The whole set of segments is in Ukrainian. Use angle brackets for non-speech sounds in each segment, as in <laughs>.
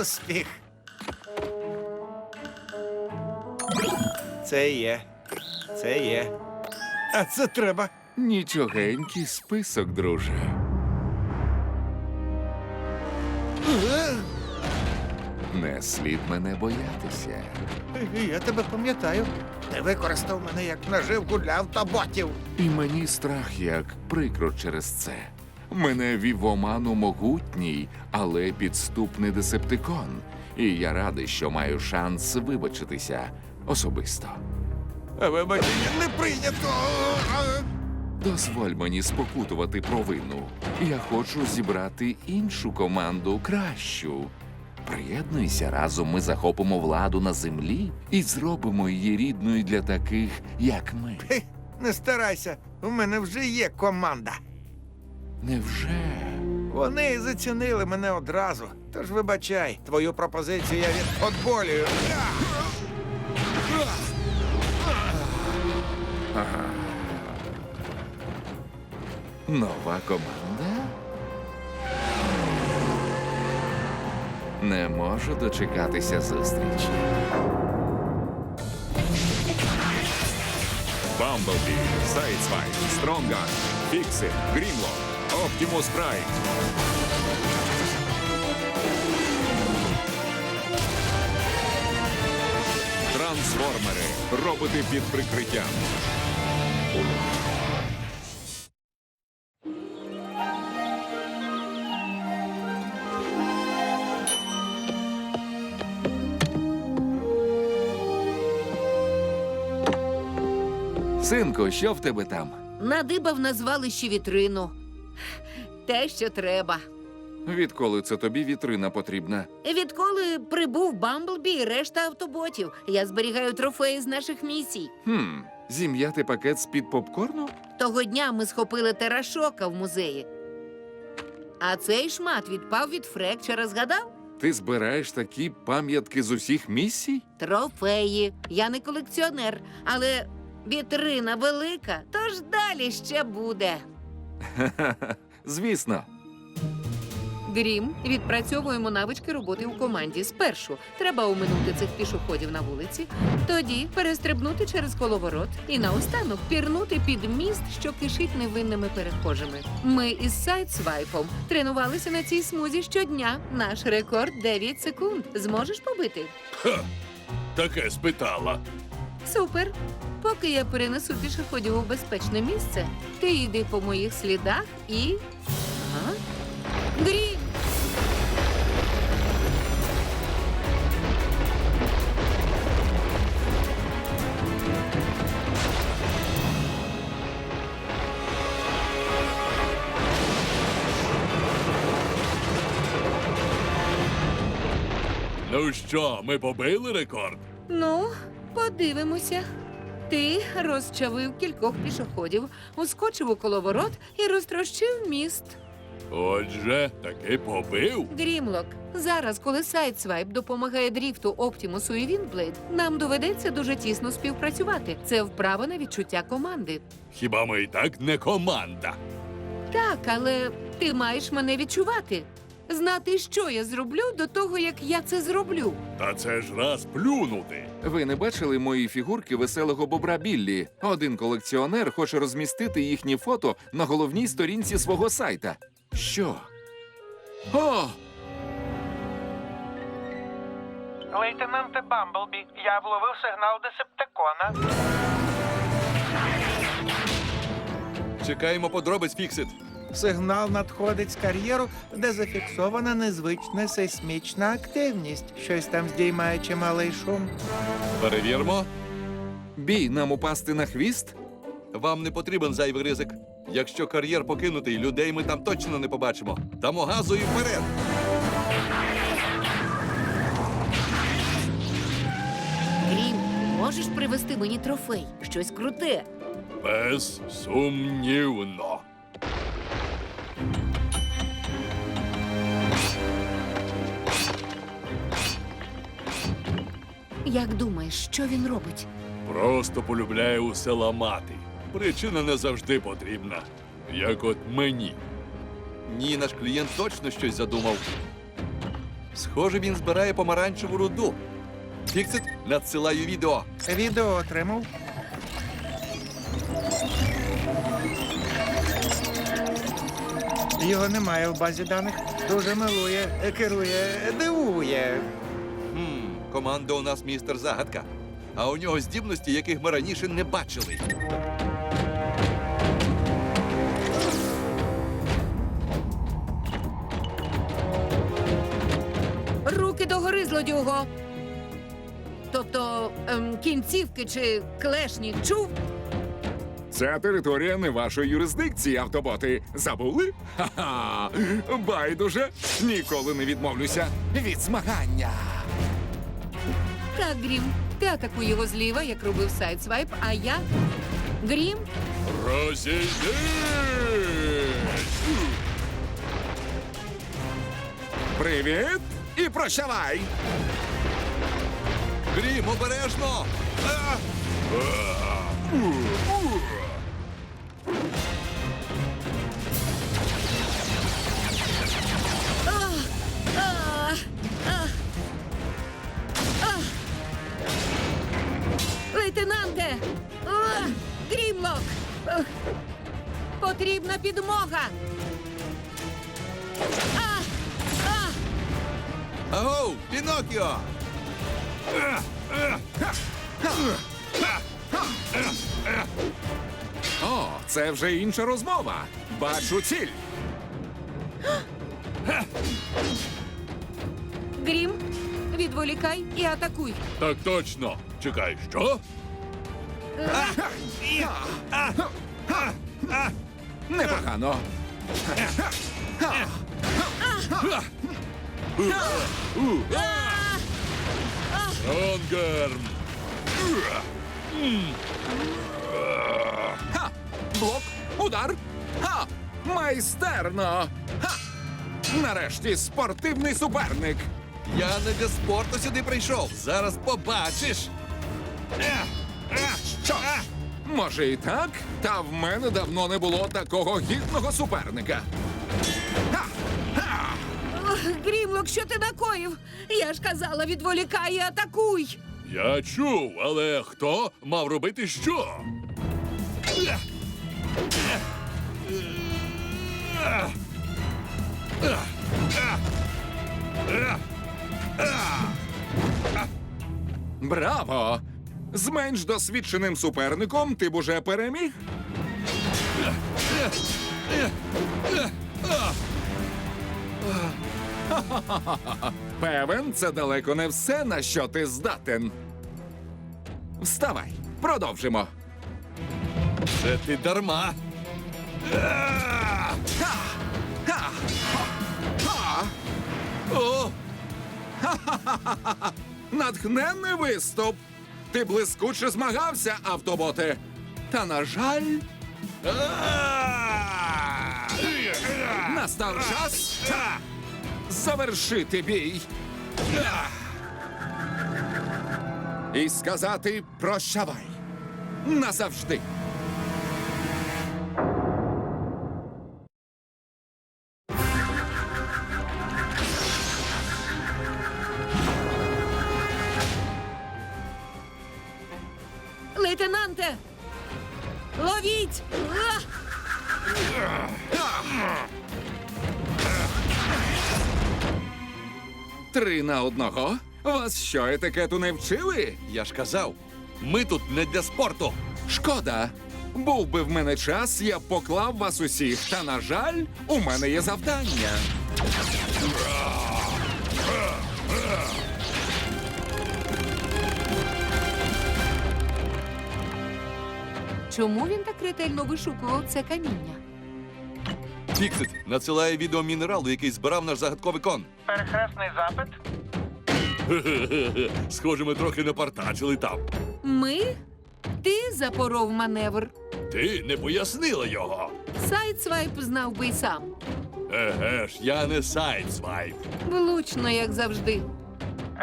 Успіх. Це є. Це є. А це треба. Нічогенький список, друже. Не слід мене боятися. Я тебе пам'ятаю. Ти використав мене як наживку для автоботів. І мені страх як прикро через це. Мене вів в оману могутній, але підступний десептикон. І я радий, що маю шанс вибачитися особисто. Вибачення не прийнято. Дозволь мені спокутувати провину. Я хочу зібрати іншу команду кращу. Приєднуйся разом, ми захопимо владу на землі і зробимо її рідною для таких, як ми. Не старайся, у мене вже є команда. Невже? Вони зацінили мене одразу. Тож вибачай, твою пропозицію я відфутболюю. Нова команда? Не можу дочекатися зустрічі. Бамблбі, Сайдсвайп, Стронгар, Фіксит, Грімло, Оптімус Прайм. Трансформери. Роботи під прикриттям. Синку, що в тебе там? Надибав на звалищі вітрину. Те, що треба. Відколи це тобі вітрина потрібна? Відколи прибув Бамблбі і решта автоботів, я зберігаю трофеї з наших місій. Хм, зім'яти пакет з-під попкорну? Того дня ми схопили терашока в музеї. А цей шмат відпав від Фрекчера, згадав? Ти збираєш такі пам'ятки з усіх місій? Трофеї. Я не колекціонер, але вітрина велика, тож далі ще буде. <laughs> Звісно. Грім, відпрацьовуємо навички роботи у команді. Спершу треба оминути цих пішоходів на вулиці, тоді перестрибнути через коловорот і наостанок пірнути під міст, що кишить невинними перехожими. Ми із сайдсвайпом тренувалися на цій смузі щодня. Наш рекорд 9 секунд. Зможеш побити? Ха! Таке спитала. Супер. Поки я перенесу пішоходів у безпечне місце, ти йди по моїх слідах і. Ага. Грім! Ну що, ми побили рекорд? Ну, подивимося. Ти розчавив кількох пішоходів, ускочив у коловорот і розтрощив міст. Отже, таки побив. Грімлок, зараз, коли сайдсвайп допомагає дріфту Оптімусу і Вінблейд, нам доведеться дуже тісно співпрацювати. Це вправа на відчуття команди. Хіба ми і так не команда? Так, але ти маєш мене відчувати. Знати, що я зроблю до того, як я це зроблю. Та це ж раз плюнути. Ви не бачили мої фігурки веселого бобра Біллі? Один колекціонер хоче розмістити їхні фото на головній сторінці свого сайта. Що? О! Лейтенанте Бамблбі, я вловив сигнал Десептикона. Чекаємо подробиць, Фіксит. Сигнал надходить з кар'єру, де зафіксована незвична сейсмічна активність. Щось там здіймає чималий шум. Перевірмо. Бій нам упасти на хвіст? Вам не потрібен зайвий ризик. Якщо кар'єр покинутий, людей ми там точно не побачимо. Дамо газу і вперед. Грім, можеш привезти мені трофей? Щось круте. Безсумнівно. Як думаєш, що він робить? Просто полюбляє усе ламати. Причина не завжди потрібна. Як от мені. Ні, наш клієнт точно щось задумав. Схоже, він збирає помаранчеву руду. Фіксит, надсилаю відео. Відео отримав. Його немає в базі даних. Дуже милує, керує, дивує. Хм, команда у нас містер Загадка. А у нього здібності, яких ми раніше не бачили. Руки догори, злодюго. Тобто ем, кінцівки чи клешні чув? Ця територія не вашої юрисдикції, автоботи. Забули? Ха-ха! Байдуже! Ніколи не відмовлюся від змагання. Так, Грім, ти атакуй його зліва, як робив сайдсвайп, а я. Грім, Розійдись! Привіт і прощавай! Грім, обережно! А! Лейтенанте! Грімлок! Потрібна підмога! А! А! Агоу, Пінокіо! О, це вже інша розмова. Бачу ціль. Грім, відволікай і атакуй. Так точно. Чекай, що? Непогано. Ронгерм! Ха! Блок, удар. Ха! Майстерно. Ха! Нарешті спортивний суперник. Я не для спорту сюди прийшов. Зараз побачиш. Що? Може і так, та в мене давно не було такого гідного суперника. Ха! Ха! Ох, Грімлок, що ти накоїв? Я ж казала, відволікай і атакуй. Я чув, але хто мав робити що? Браво! З менш досвідченим суперником ти б уже переміг. Певен, це далеко не все, на що ти здатен. Вставай, продовжимо. Це ти дарма. Натхненний виступ. Ти блискуче змагався, автоботе. Та, на жаль, настав час завершити бій. І сказати прощавай. Назавжди. Лейтенанте! Ловіть! Три на одного. Вас що, етикету не вчили? я ж казав, ми тут не для спорту. Шкода. Був би в мене час, я б поклав вас усіх. Та, на жаль, у мене є завдання. Чому він так ретельно вишукував це каміння? Фіксит надсилає відео мінералу, який збирав наш загадковий кон. Перехресний запит. <laughs> Схоже, ми трохи напартачили там. Ми? Ти запоров маневр. Ти не пояснила його. Сайдсвайп знав би й сам. Еге ж, я не сайдсвайп. Влучно, як завжди.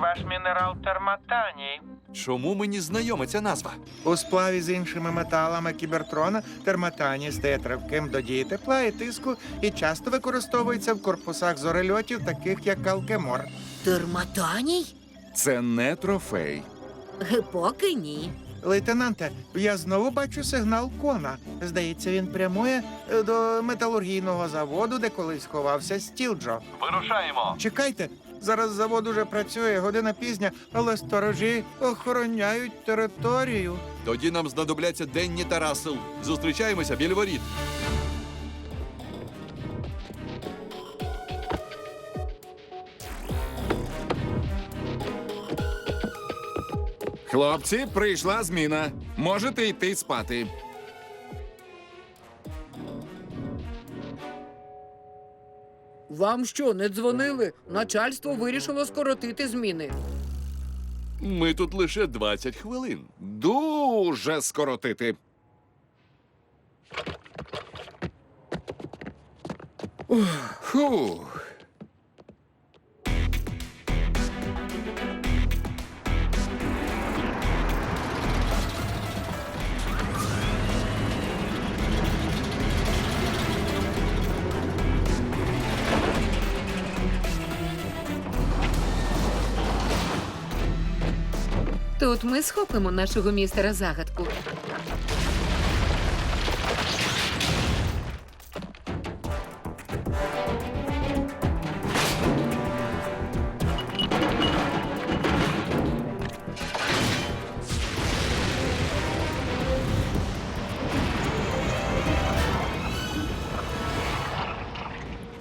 Ваш мінерал терматаній. Чому мені знайома ця назва? У сплаві з іншими металами кібертрона терматані стає тривким до дії тепла і тиску і часто використовується в корпусах зорельотів, таких як Алкемор. Терматаній? Це не трофей. Ге, Поки ні. Лейтенанте, я знову бачу сигнал кона. Здається, він прямує е, до металургійного заводу, де колись ховався Стілджо. Вирушаємо. Чекайте, зараз завод уже працює, година пізня, але сторожі охороняють територію. Тоді нам знадобляться Денні та Рассел. Зустрічаємося біля воріт. Хлопці, прийшла зміна. Можете йти спати. Вам що, не дзвонили? Начальство вирішило скоротити зміни. Ми тут лише 20 хвилин. Дуже скоротити. Фух. Тут ми схопимо нашого містера загадку.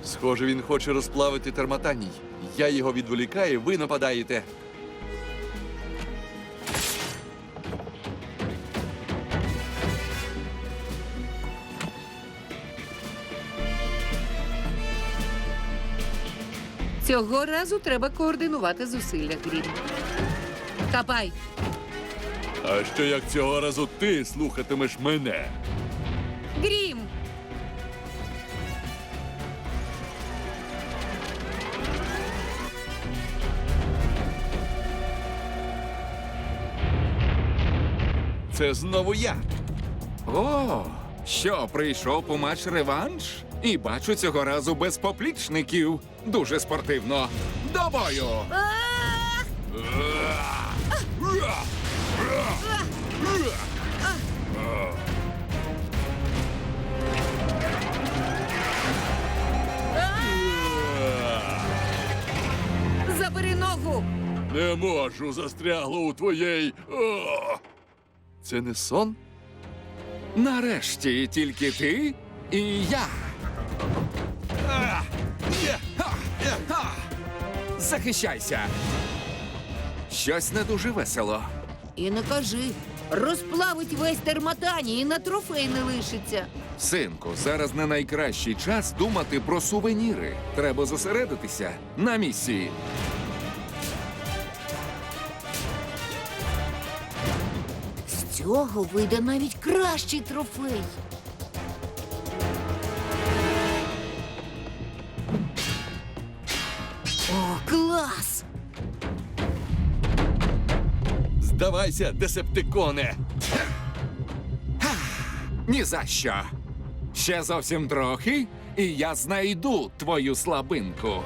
Схоже, він хоче розплавити терматаній. Я його відволікаю, ви нападаєте. Цього разу треба координувати зусилля, Грім. Капай! А що як цього разу ти слухатимеш мене? Грім! Це знову я. О, що прийшов по матч реванш? І бачу цього разу без поплічників. Дуже спортивно. До бою! Забери ногу! Не можу, застрягло у твоєї. О! Це не сон? Нарешті тільки ти і я. Захищайся. Щось не дуже весело. І не кажи. Розплавить весь терматаній і на трофей не лишиться. Синку, зараз не найкращий час думати про сувеніри. Треба зосередитися на місії. З цього вийде навіть кращий трофей. Клас! Здавайся, десептиконе. Ні за що. Ще зовсім трохи, і я знайду твою слабинку.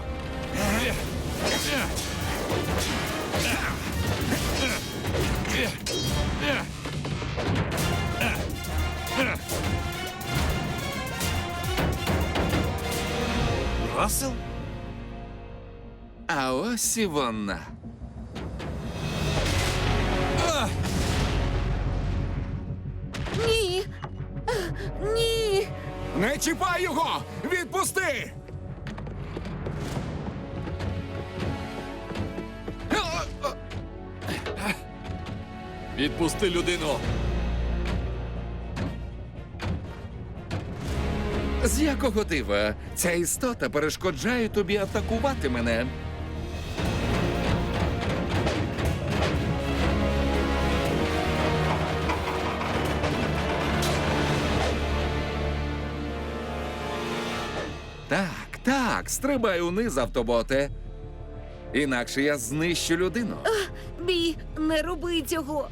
А ось і. Ні! Ні! Не чіпай його! Відпусти! Відпусти людину. З якого дива ця істота перешкоджає тобі атакувати мене? Так, стрибай униз, автоботе. Інакше я знищу людину. Бі, не роби цього.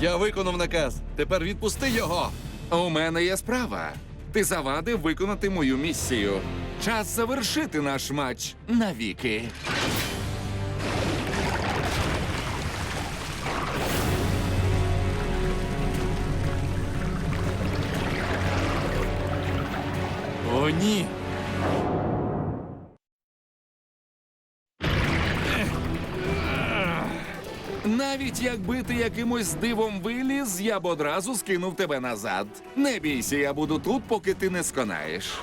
Я виконав наказ. Тепер відпусти його. У мене є справа. Ти завадив виконати мою місію. Час завершити наш матч навіки. О, ні. Навіть якби ти якимось дивом виліз, я б одразу скинув тебе назад. Не бійся, я буду тут, поки ти не сконаєш.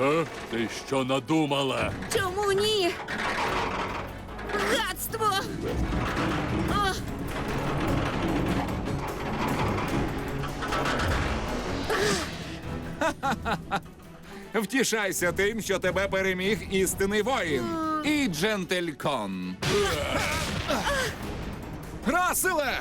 Е? Ти що надумала? Чому ні? Гадство! Втішайся тим, що тебе переміг істинний воїн і джентлькон. Раселе!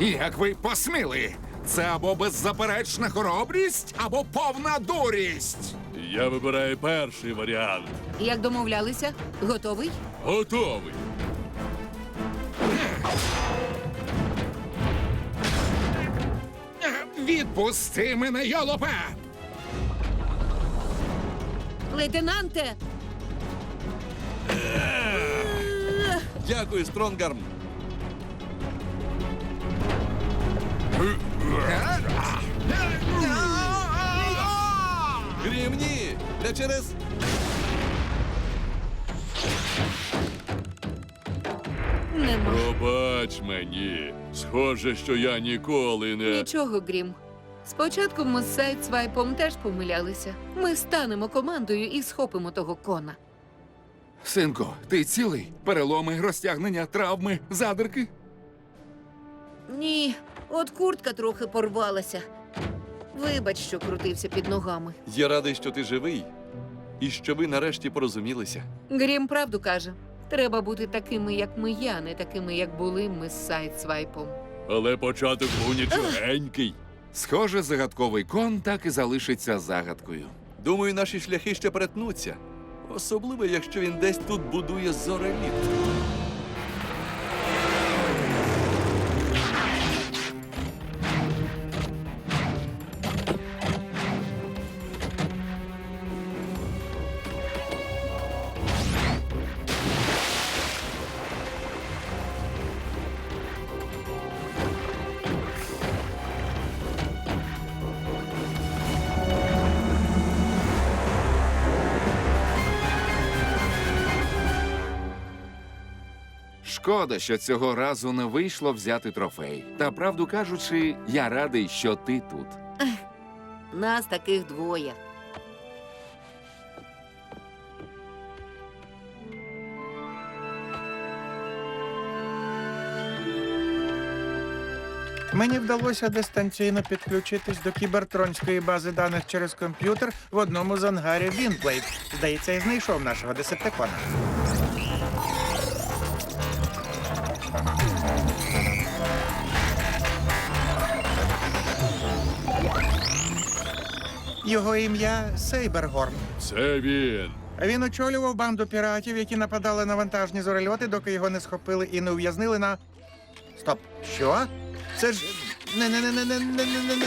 Як ви посміли? Це або беззаперечна хоробрість, або повна дурість. Я вибираю перший варіант. Як домовлялися? Готовий? Готовий. Відпусти мене, йолопе! лейтенанте! Дякую, Стронгарм. Грім, ні! Не через. Нема. Пробач мені. Схоже, що я ніколи не. Нічого, Грім. Спочатку ми з сайдсвайпом теж помилялися. Ми станемо командою і схопимо того кона. Синку, ти цілий? Переломи, розтягнення, травми, задирки? Ні, от куртка трохи порвалася. Вибач, що крутився під ногами. Я радий, що ти живий, і що ви нарешті порозумілися. Грім правду каже. Треба бути такими, як ми а не такими, як були ми з сайдсвайпом. Але початок був нічогенький. Схоже, загадковий кон так і залишиться загадкою. Думаю, наші шляхи ще перетнуться. Особливо, якщо він десь тут будує зореліт. Шкода, що цього разу не вийшло взяти трофей. Та правду кажучи, я радий, що ти тут. Нас таких двоє. Мені вдалося дистанційно підключитись до кібертронської бази даних через комп'ютер в одному з ангарів Вінблейд. Здається, я знайшов нашого десептикона. Його ім'я Сейбергорн. Це він. Він очолював банду піратів, які нападали на вантажні зорельоти, доки його не схопили і не ув'язнили на. Стоп, що? Це ж не, не, не, не, не, не, не, не, не,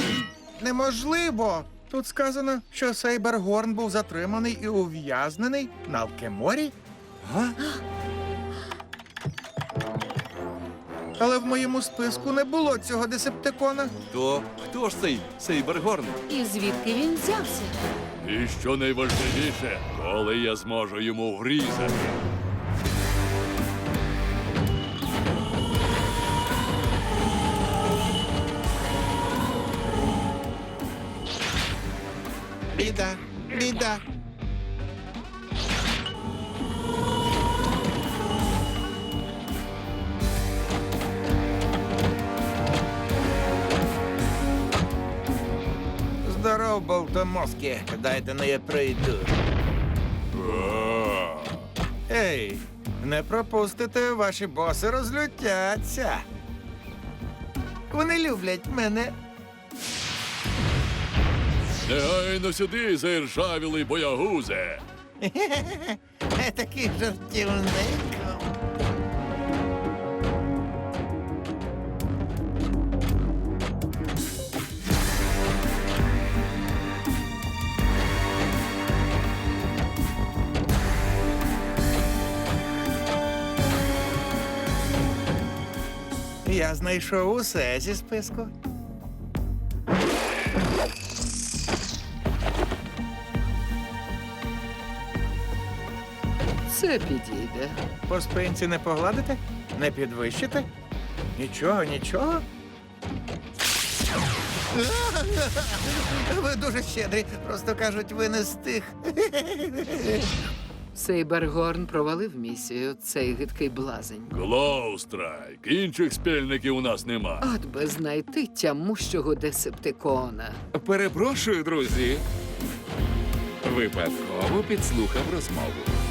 неможливо. Тут сказано, що Сейбергорн був затриманий і ув'язнений на Алкеморі. Га? Але в моєму списку не було цього десептикона. То хто ж цей Сейбергорн? І звідки він взявся? І що найважливіше, коли я зможу йому врізати. Біда, біда. Болтомозки. Дайте не я прийду. Ей, не пропустите, ваші боси розлютяться. Вони люблять мене. Негайно сюди, заіржавілий боягузе. <laughs> Такий жартівник. Я знайшов усе зі списку. Це підійде. По спинці не погладите? Не підвищите? Нічого, нічого. Ви дуже щедрі. Просто кажуть, ви не з тих. Сейбергорн провалив місію, цей гидкий блазень. Глоустрайк. Інших спільників у нас нема. От би знайти тямущого десептикона. Перепрошую, друзі. Випадково підслухав розмову.